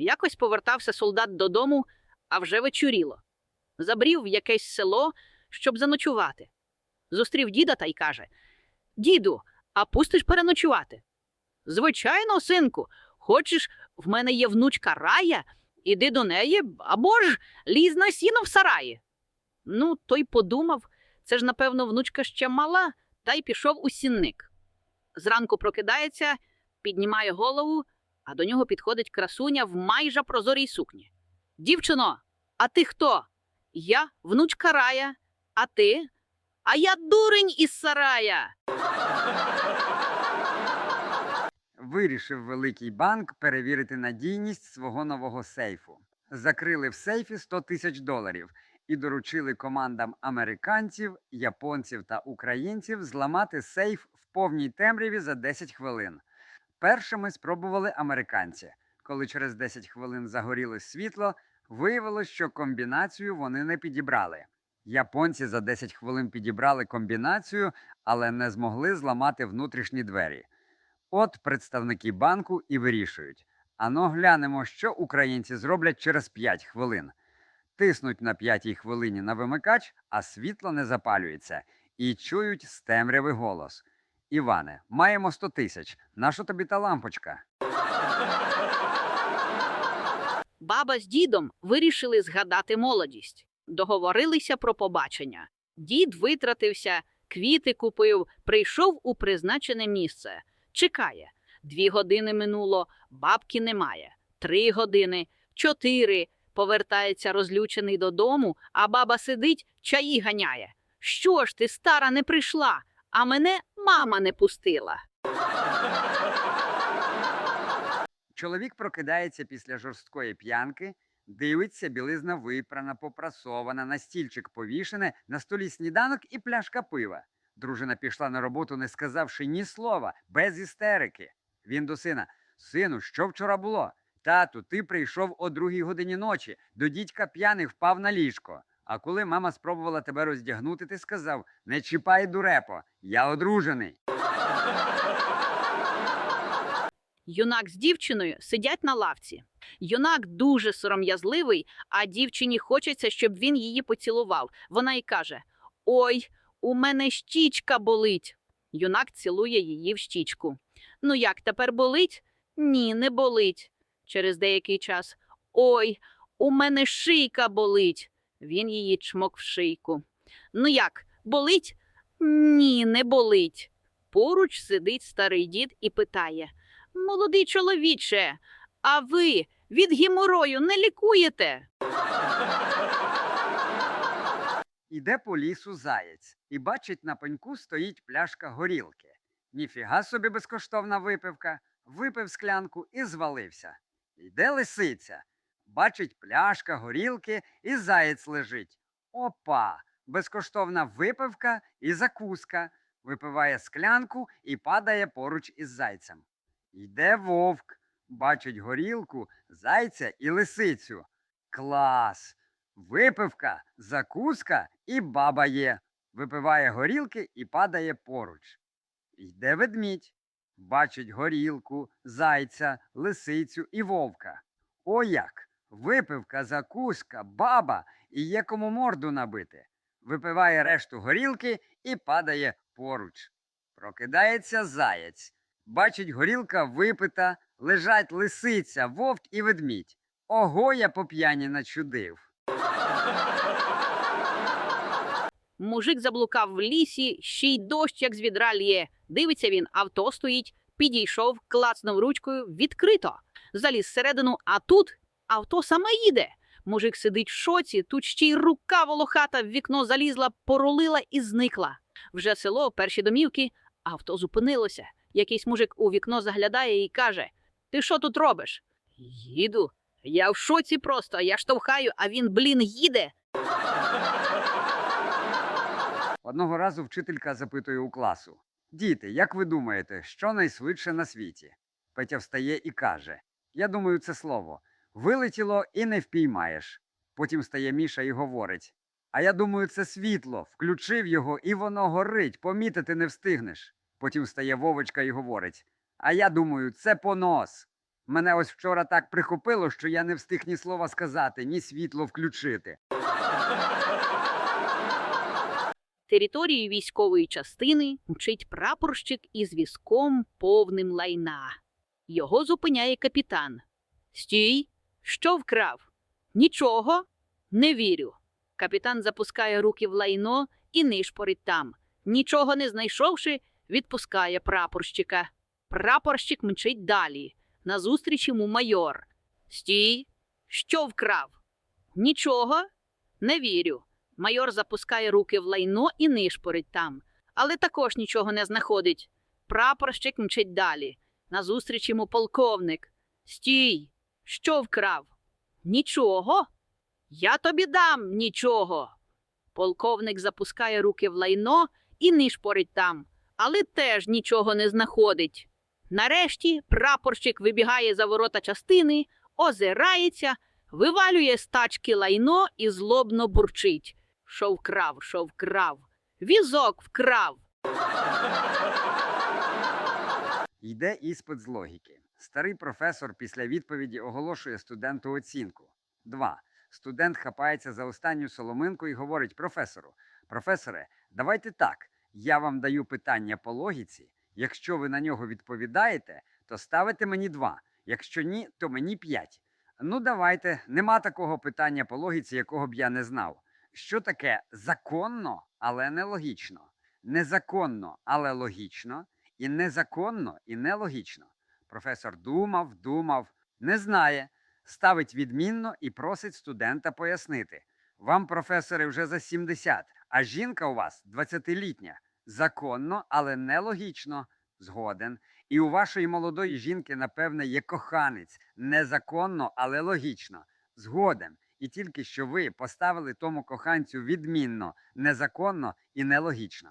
Якось повертався солдат додому, а вже вечоріло. Забрів в якесь село, щоб заночувати. Зустрів діда та й каже: Діду, а пустиш переночувати? Звичайно, синку, хочеш, в мене є внучка рая, іди до неї або ж лізь на сіно в сараї. Ну, той подумав, це ж, напевно, внучка ще мала, та й пішов у сінник. Зранку прокидається, піднімає голову, а до нього підходить красуня в майже прозорій сукні. Дівчино, а ти хто? Я внучка рая, а ти? А я дурень із сарая. Вирішив великий банк перевірити надійність свого нового сейфу. Закрили в сейфі 100 тисяч доларів і доручили командам американців, японців та українців зламати сейф в повній темряві за 10 хвилин. Першими спробували американці. Коли через 10 хвилин загорілось світло, виявилось, що комбінацію вони не підібрали. Японці за 10 хвилин підібрали комбінацію, але не змогли зламати внутрішні двері. От представники банку і вирішують. Ано глянемо, що українці зроблять через 5 хвилин. Тиснуть на п'ятій хвилині на вимикач, а світло не запалюється, і чують з темряви голос. Іване, маємо 100 тисяч. Нащо тобі та лампочка? Баба з дідом вирішили згадати молодість. Договорилися про побачення. Дід витратився, квіти купив, прийшов у призначене місце. Чекає. Дві години минуло, бабки немає. Три години, чотири. Повертається розлючений додому, а баба сидить, чаї ганяє. Що ж ти, стара, не прийшла, а мене мама не пустила. Чоловік прокидається після жорсткої п'янки, дивиться, білизна випрана, попрасована, на стільчик повішене, на столі сніданок і пляшка пива. Дружина пішла на роботу, не сказавши ні слова, без істерики. Він до сина: Сину, що вчора було? Тату, ти прийшов о другій годині ночі, до дідька п'яний впав на ліжко. А коли мама спробувала тебе роздягнути, ти сказав: Не чіпай дурепо, я одружений. Юнак з дівчиною сидять на лавці. Юнак дуже сором'язливий, а дівчині хочеться, щоб він її поцілував. Вона й каже: Ой, у мене щічка болить. Юнак цілує її в щічку. Ну як тепер болить? Ні, не болить. Через деякий час. Ой, у мене шийка болить. Він її чмок в шийку. Ну як, болить? Ні, не болить. Поруч сидить старий дід і питає. Молодий чоловіче, а ви від геморою не лікуєте? Іде по лісу заєць і бачить на пеньку стоїть пляшка горілки. Ніфіга собі безкоштовна випивка, випив склянку і звалився. Йде лисиця. Бачить пляшка горілки і заєць лежить. Опа! Безкоштовна випивка і закуска. Випиває склянку і падає поруч із зайцем. Йде вовк, бачить горілку, зайця і лисицю. Клас! Випивка, закуска і баба є. Випиває горілки і падає поруч. Йде ведмідь. Бачить горілку, зайця, лисицю і вовка. О як! Випивка, закуска, баба і є кому морду набити. Випиває решту горілки і падає поруч. Прокидається заєць. Бачить горілка випита, лежать лисиця, вовк і ведмідь. Ого, я по п'яні начудив. Мужик заблукав в лісі, ще й дощ, як з відра лє. Дивиться він, авто стоїть, підійшов, клацнув ручкою, відкрито. Заліз всередину, а тут авто саме їде. Мужик сидить в шоці, тут ще й рука волохата в вікно залізла, порулила і зникла. Вже село, перші домівки, авто зупинилося. Якийсь мужик у вікно заглядає і каже: Ти що тут робиш? Їду. Я в шоці просто, я штовхаю, а він, блін, їде. Одного разу вчителька запитує у класу: Діти, як ви думаєте, що найшвидше на світі? Петя встає і каже: Я думаю, це слово. Вилетіло і не впіймаєш. Потім стає Міша і говорить: А я думаю, це світло. Включив його, і воно горить, помітити не встигнеш. Потім стає Вовочка і говорить: А я думаю, це понос. Мене ось вчора так прихопило, що я не встиг ні слова сказати, ні світло включити. Територію військової частини мчить прапорщик із візком повним лайна. Його зупиняє капітан. Стій! Що вкрав? Нічого? Не вірю. Капітан запускає руки в лайно і нишпорить там. Нічого не знайшовши, відпускає прапорщика. Прапорщик мчить далі. Назустріч йому майор. Стій! Що вкрав? Нічого? Не вірю. Майор запускає руки в лайно і нишпорить там, але також нічого не знаходить. Прапорщик мчить далі. Назустріч йому полковник. Стій! Що вкрав? Нічого. Я тобі дам нічого. Полковник запускає руки в лайно і нишпорить там, але теж нічого не знаходить. Нарешті прапорщик вибігає за ворота частини, озирається, вивалює з тачки лайно і злобно бурчить. Що вкрав, що вкрав. Візок вкрав. Йде іспит з логіки. Старий професор після відповіді оголошує студенту оцінку. 2. Студент хапається за останню соломинку і говорить професору: Професоре, давайте так. Я вам даю питання по логіці. Якщо ви на нього відповідаєте, то ставите мені 2. Якщо ні, то мені 5. Ну, давайте. Нема такого питання по логіці, якого б я не знав. Що таке законно, але нелогічно? Незаконно, але логічно, і незаконно, і нелогічно. Професор думав, думав, не знає, ставить відмінно і просить студента пояснити. Вам, професоре, вже за 70, а жінка у вас 20-літня. Законно, але нелогічно. Згоден. І у вашої молодої жінки, напевне, є коханець. Незаконно, але логічно. Згоден. І тільки що ви поставили тому коханцю відмінно, незаконно і нелогічно.